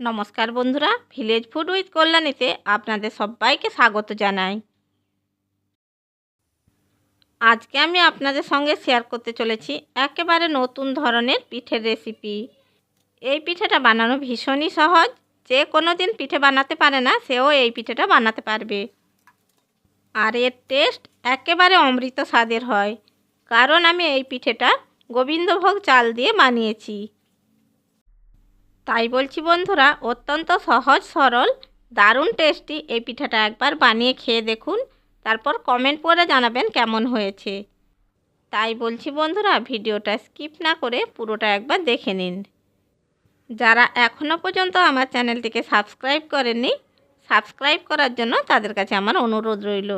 নমস্কার বন্ধুরা village food with কল্যাণীতে আপনাদের সবাইকে স্বাগত জানাই। আজকে আমি আপনাদের সঙ্গে শেয়ার করতে চলেছি একেবারে নতুন ধরনের পিঠের রেসিপি এই পিঠেটা বানানো ভীষণই সহজ, যে কোনো দিন পিঠে বানাতে পারে না, সেও এই পিঠেটা বানাতে পারবে। আর এর টেস্ট একেবারে অমৃত স্বাদের হয়, কারণ আমি এই পিঠেটা গোবিন্দভোগ চাল দিয়ে বানিয়েছি। তাই বলছি বন্ধুরা, অত্যন্ত সহজ, সরল, দারুণ টেস্টি এই পিঠাটা একবার বানিয়ে খেয়ে দেখুন। তারপর কমেন্ট করে জানাবেন কেমন হয়েছে। তাই বলছি বন্ধুরা, ভিডিওটা স্কিপ না করে পুরোটা একবার দেখে নিন। যারা এখনও পর্যন্ত আমার চ্যানেলটিকে সাবস্ক্রাইব করেননি সাবস্ক্রাইব করার জন্য তাদের কাছে আমার অনুরোধ রইল।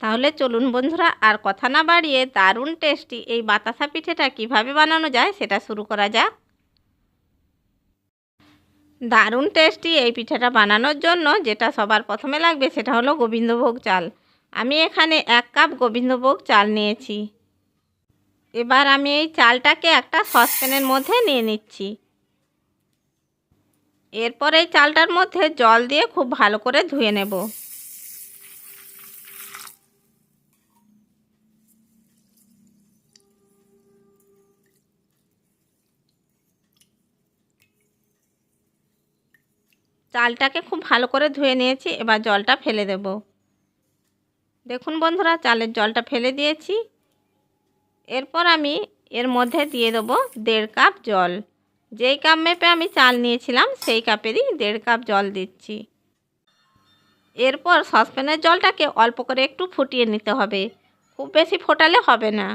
তাহলে চলুন বন্ধুরা, আর কথা না বাড়িয়ে দারুণ টেস্টি এই বাতাসা পিঠেটা কীভাবে বানানো যায় সেটা শুরু করা যাক। দারুণ টেস্টি এই পিঠাটা বানানোর জন্য যেটা সবার প্রথমে লাগবে সেটা হলো গোবিন্দভোগ চাল। আমি এখানে এক কাপ গোবিন্দভোগ চাল নিয়েছি। এবার আমি এই চালটাকে একটা সসপ্যানের মধ্যে নিয়ে নিচ্ছি। এরপর এই চালটার মধ্যে জল দিয়ে খুব ভালো করে ধুয়ে নেব। চালটাকে খুব ভালো করে ধুয়ে নিয়েছি, এবার জলটা ফেলে দেব। দেখুন বন্ধুরা, চালের জলটা ফেলে দিয়েছি। এরপর আমি এর মধ্যে দিয়ে দেবো দেড় কাপ জল। যেই কাপ মেপে আমি চাল নিয়েছিলাম, সেই কাপেরই দেড় কাপ জল দিচ্ছি। এরপর সসপ্যানের জলটাকে অল্প করে একটু ফুটিয়ে নিতে হবে। খুব বেশি ফোটালে হবে না।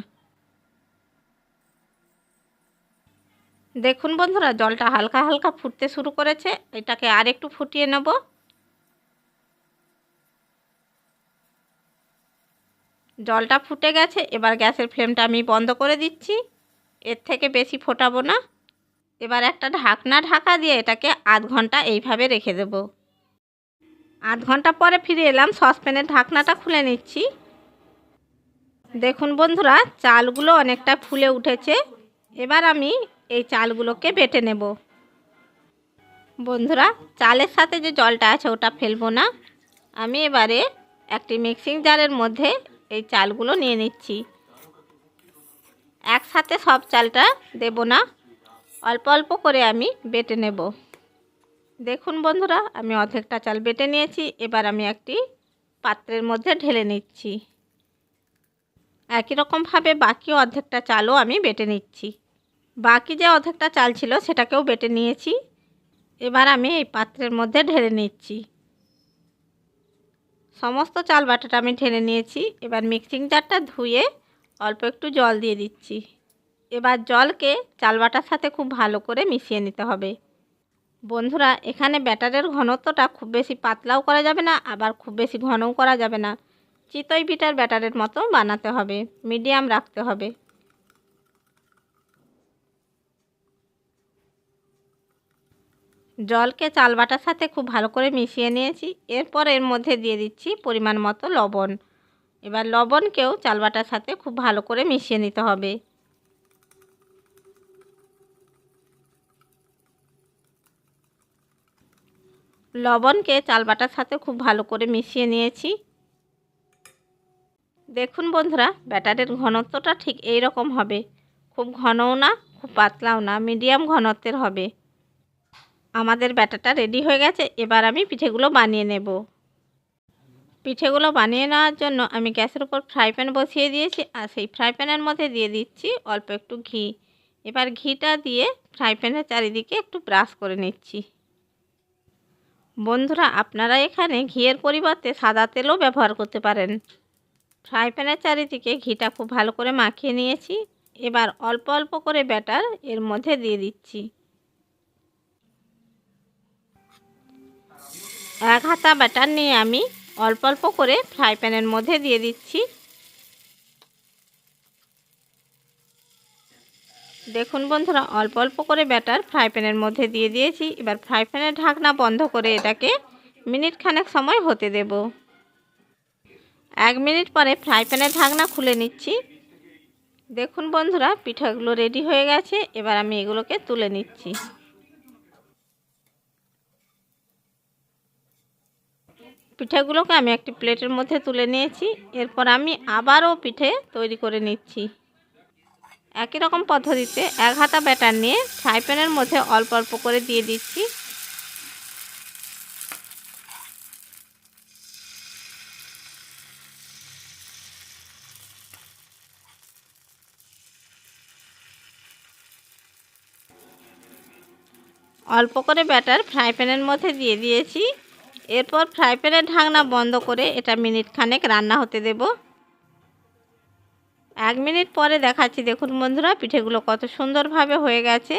দেখুন বন্ধুরা, জলটা হালকা হালকা ফুটতে শুরু করেছে। এটাকে আর একটু ফুটিয়ে নেব। জলটা ফুটে গেছে, এবার গ্যাসের ফ্লেমটা আমি বন্ধ করে দিচ্ছি। এর থেকে বেশি ফোটাবো না। এবার একটা ঢাকনা ঢাকা দিয়ে এটাকে আধ ঘণ্টা এইভাবে রেখে দেব। আধ ঘণ্টা পরে ফিরে এলাম, সসপ্যানের ঢাকনাটা খুলে নিচ্ছি। দেখুন বন্ধুরা, চালগুলো অনেকটা ফুলে উঠেছে। এবার আমি এই চালগুলোকে বেটে নেব। বন্ধুরা, চালের সাথে যে জলটা আছে ওটা ফেলব না। আমি এবারে একটি মিক্সিং জারের মধ্যে এই চালগুলো নিয়ে নিচ্ছি। একসাথে সব চালটা দেব না। অল্প অল্প করে আমি বেটে নেব। দেখুন বন্ধুরা, আমি অর্ধেকটা চাল বেটে নিয়েছি। এবার আমি একটি পাত্রের মধ্যে ঢেলে নিচ্ছি। একই রকমভাবে বাকি অর্ধেকটা চালও আমি বেটে নিচ্ছি। বাকি যে অর্ধেকটা চাল ছিল সেটাকেও বেটে নিয়েছি। এবার আমি এই পাত্রের মধ্যে ঢেলে নিচ্ছি। সমস্ত চাল বাটাটা আমি ঢেলে নিয়েছি। এবার মিক্সিং জারটা ধুয়ে অল্প একটু জল দিয়ে দিচ্ছি। এবার জলকে চাল বাটার সাথে খুব ভালো করে মিশিয়ে নিতে হবে। বন্ধুরা, এখানে ব্যাটারের ঘনত্বটা খুব বেশি পাতলাও করা যাবে না, আবার খুব বেশি ঘনও করা যাবে না। চিতই পিঠার ব্যাটারের মতো বানাতে হবে, মিডিয়াম রাখতে হবে। জলকে চাল বাটার সাথে খুব ভালো করে মিশিয়ে নিয়েছি। এরপর এর মধ্যে দিয়ে দিচ্ছি পরিমাণ মতো লবণ। এবার লবণকেও চাল বাটার সাথে খুব ভালো করে মিশিয়ে নিতে হবে। লবণকে চাল বাটার সাথে খুব ভালো করে মিশিয়ে নিয়েছি। দেখুন বন্ধুরা, ব্যাটারের ঘনত্বটা ঠিক এই রকম হবে। খুব ঘনও না, খুব পাতলাও না, মিডিয়াম ঘনত্বের হবে। আমাদের ব্যাটারটা রেডি হয়ে গেছে, এবার আমি পিঠেগুলো বানিয়ে নেব। পিঠেগুলো বানিয়ে নেওয়ার জন্য আমি গ্যাসের উপর ফ্রাই প্যান বসিয়ে দিয়েছি, আর সেই ফ্রাই প্যানের মধ্যে দিয়ে দিচ্ছি অল্প একটু ঘি। এবার ঘিটা দিয়ে ফ্রাই প্যানের চারিদিকে একটু ব্রাশ করে নিচ্ছি। বন্ধুরা, আপনারা এখানে ঘিয়ের পরিবর্তে সাদা তেলও ব্যবহার করতে পারেন। ফ্রাই প্যানের চারিদিকে ঘিটা খুব ভালো করে মাখিয়ে নিয়েছি। এবার অল্প অল্প করে ব্যাটার এর মধ্যে দিয়ে দিচ্ছি। এক হাতা ব্যাটার নিয়ে আমি অল্প অল্প করে ফ্রাই প্যানের মধ্যে দিয়ে দিচ্ছি। দেখুন বন্ধুরা, অল্প অল্প করে ব্যাটার ফ্রাই প্যানের মধ্যে দিয়ে দিয়েছি। এবার ফ্রাই প্যানের ঢাকনা বন্ধ করে এটাকে মিনিট খানেক সময় হতে দেব। এক মিনিট পরে ফ্রাই প্যানের ঢাকনা খুলে নিচ্ছি। দেখুন বন্ধুরা, পিঠাগুলো রেডি হয়ে গেছে। এবার আমি এগুলোকে তুলে নিচ্ছি। পিঠেগুলোকে আমি একটি প্লেটের মধ্যে তুলে নিয়েছি। এরপর আমি আবারও পিঠে তৈরি করে নিচ্ছি। একই রকম পদ্ধতিতে এক হাতা ব্যাটার নিয়ে ফ্রাই প্যানের মধ্যে অল্প অল্প করে দিয়ে দিচ্ছি। অল্প করে ব্যাটার ফ্রাই প্যানের মধ্যে দিয়ে দিয়েছি। এরপর ফ্রাই প্যানের ঢাকনা বন্ধ করে এটা মিনিট খানেক রান্না হতে দেব। এক মিনিট পরে দেখাচ্ছি, দেখুন বন্ধুরা, পিঠেগুলো কত সুন্দরভাবে হয়ে গেছে।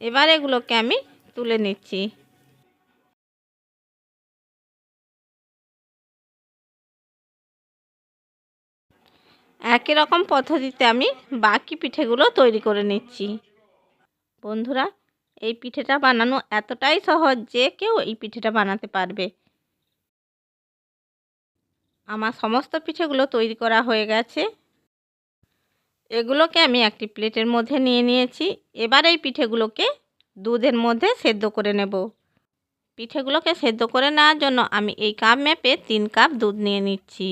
এবার এগুলোকে আমি তুলে নিচ্ছি। একই রকম পদ্ধতিতে আমি বাকি পিঠেগুলো তৈরি করে নিচ্ছি। বন্ধুরা এই পিঠেটা বানানো এতটাই সহজ যে কেউ এই পিঠেটা বানাতে পারবে। আমার সমস্ত পিঠেগুলো তৈরি করা হয়ে গেছে। এগুলোকে আমি একটি প্লেটের মধ্যে নিয়ে নিয়েছি। এবার এই পিঠেগুলোকে দুধের মধ্যে সেদ্ধ করে নেব। পিঠেগুলোকে সেদ্ধ করে নেওয়ার জন্য আমি এই কাপ মেপে তিন কাপ দুধ নিয়ে নিচ্ছি।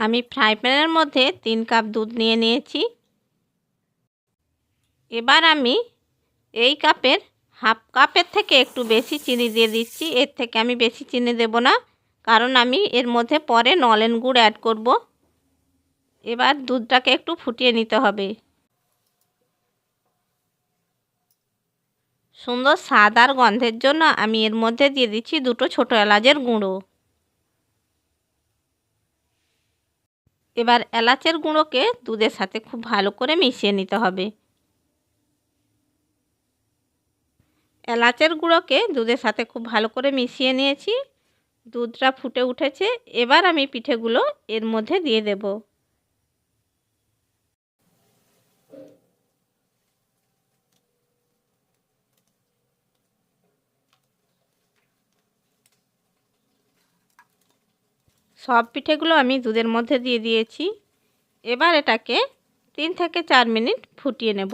আমি ফ্রাই প্যানের মধ্যে তিন কাপ দুধ নিয়ে নিয়েছি। এবার আমি এই কাপের হাফ কাপের থেকে একটু বেশি চিনি দিয়ে দিচ্ছি। এর থেকে আমি বেশি চিনি দেব না, কারণ আমি এর মধ্যে পরে নলেন গুড় অ্যাড করব। এবার দুধটাকে একটু ফুটিয়ে নিতে হবে। সুন্দর স্বাদ আর গন্ধের জন্য আমি এর মধ্যে দিয়ে দিচ্ছি দুটো ছোটো এলাচের গুঁড়ো। এবার এলাচের গুঁড়োকে দুধের সাথে খুব ভালো করে মিশিয়ে নিতে হবে। এলাচের গুঁড়োকে দুধের সাথে খুব ভালো করে মিশিয়ে নিয়েছি। দুধটা ফুটে উঠেছে। এবার আমি পিঠেগুলো এর মধ্যে দিয়ে দেব। সব পিঠেগুলো আমি দুধের মধ্যে দিয়ে দিয়েছি। এবার এটাকে তিন থেকে চার মিনিট ফুটিয়ে নেব।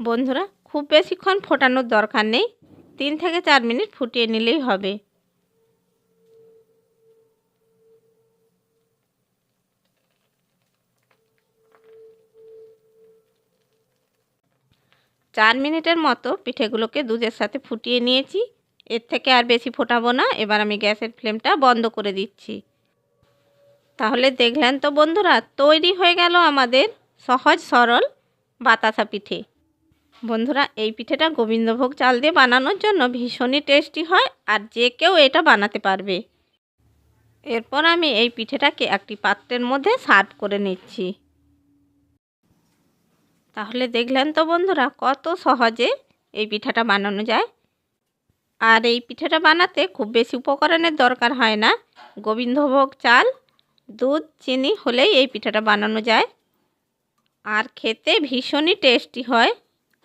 বন্ধুরা, খুব বেশিক্ষণ ফোটানোর দরকার নেই। তিন থেকে চার মিনিট ফুটিয়ে নিলেই হবে। চার মিনিটের মতো পিঠেগুলোকে দুধের সাথে ফুটিয়ে নিয়েছি। এর থেকে আর বেশি ফোটাবো না। এবার আমি গ্যাসের ফ্লেমটা বন্ধ করে দিচ্ছি। তাহলে দেখলেন তো বন্ধুরা, তৈরি হয়ে গেল আমাদের সহজ সরল বাতাসা পিঠে। বন্ধুরা, এই পিঠেটা গোবিন্দভোগ চাল দিয়ে বানানোর জন্য ভীষণই টেস্টি হয় আর যে কেউ এটা বানাতে পারবে। এরপর আমি এই পিঠেটাকে একটি পাত্রের মধ্যে সার্ভ করে নিচ্ছি। তাহলে দেখলেন তো বন্ধুরা, কত সহজে এই পিঠাটা বানানো যায়। আর এই পিঠাটা বানাতে খুব বেশি উপকরণের দরকার হয় না। গোবিন্দভোগ চাল, দুধ, চিনি হলেই এই পিঠাটা বানানো যায়। আর খেতে ভীষণই টেস্টি হয়।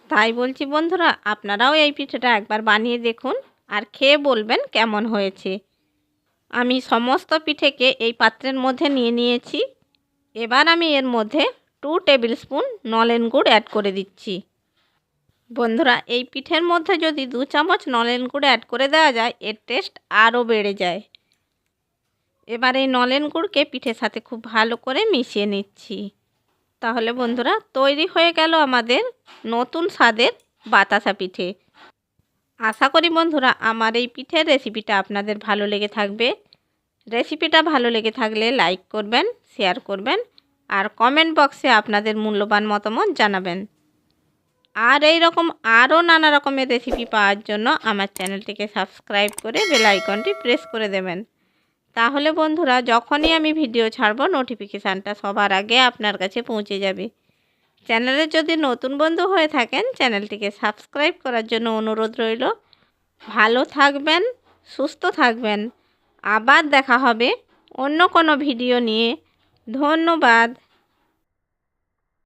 তাই বলছি বন্ধুরা, আপনারাও এই পিঠাটা একবার বানিয়ে দেখুন আর খেয়ে বলবেন কেমন হয়েছে। আমি সমস্ত পিঠেকে এই পাত্রের মধ্যে নিয়ে নিয়েছি। এবার আমি এর মধ্যে টু টেবিল স্পুন নলেন গুড় অ্যাড করে দিচ্ছি। বন্ধুরা, এই পিঠের মধ্যে যদি দু চামচ নলেন গুড় অ্যাড করে দেওয়া যায়, এর টেস্ট আরও বেড়ে যায়। এবার এই নলেন গুড়কে পিঠের সাথে খুব ভালো করে মিশিয়ে নিচ্ছি। তাহলে বন্ধুরা, তৈরি হয়ে গেল আমাদের নতুন স্বাদের বাতাসা পিঠে। আশা করি বন্ধুরা, আমার এই পিঠের রেসিপিটা আপনাদের ভালো লেগে থাকবে। রেসিপিটা ভালো লেগে থাকলে লাইক করবেন শেয়ার করবেন, আর কমেন্ট বক্সে আপনাদের মূল্যবান মতামত জানাবেন। আর এই রকম আরও নানা রকমের রেসিপি পাওয়ার জন্য আমার চ্যানেলটিকে সাবস্ক্রাইব করে বেল আইকনটি প্রেস করে দেবেন। তাহলে বন্ধুরা, যখনই আমি ভিডিও ছাড়ব নোটিফিকেশানটা সবার আগে আপনার কাছে পৌঁছে যাবে। চ্যানেলে যদি নতুন বন্ধু হয়ে থাকেন, চ্যানেলটিকে সাবস্ক্রাইব করার জন্য অনুরোধ রইল। ভালো থাকবেন, সুস্থ থাকবেন। আবার দেখা হবে অন্য কোনো ভিডিও নিয়ে। ধন্যবাদ।